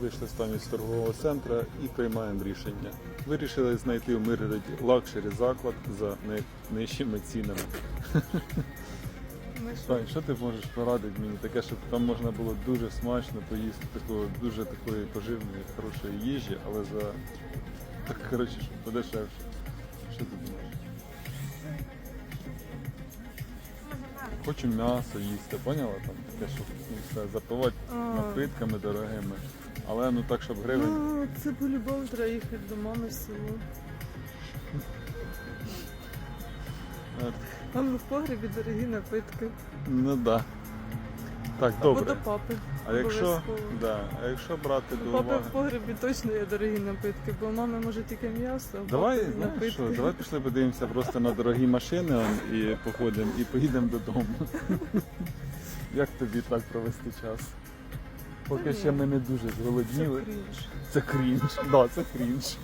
Вийшли стані з торгового центру і приймаємо рішення. Вирішили знайти в Миргороді лакшері заклад за найнижчими цінами. Тань, що ти можеш порадити мені таке, щоб там можна було дуже смачно поїсти такого, дуже такої поживної, хорошої їжі, але за так коротше, щоб подешевше. Що ти Хочу м'ясо їсти, поняла? Там таке, щоб ну, все запивати А. напитками дорогими. Але ну так, щоб гривень. Ну, це по-любому треба їхати до мами в село. Е, Там в погребі дорогі напитки. Ну да. Так, Або добре. до папи. А якщо, да, а якщо брати до папи уваги. в погребі точно є дорогі напитки, бо мами може тільки м'ясо, а Давай, папи знаєш напитки. що, давай пішли подивимося просто на дорогі машини он, і походимо і поїдемо додому. Як тобі так провести час? Поки ще ми не дуже Це крінж. Це крінж. Да, це крінж.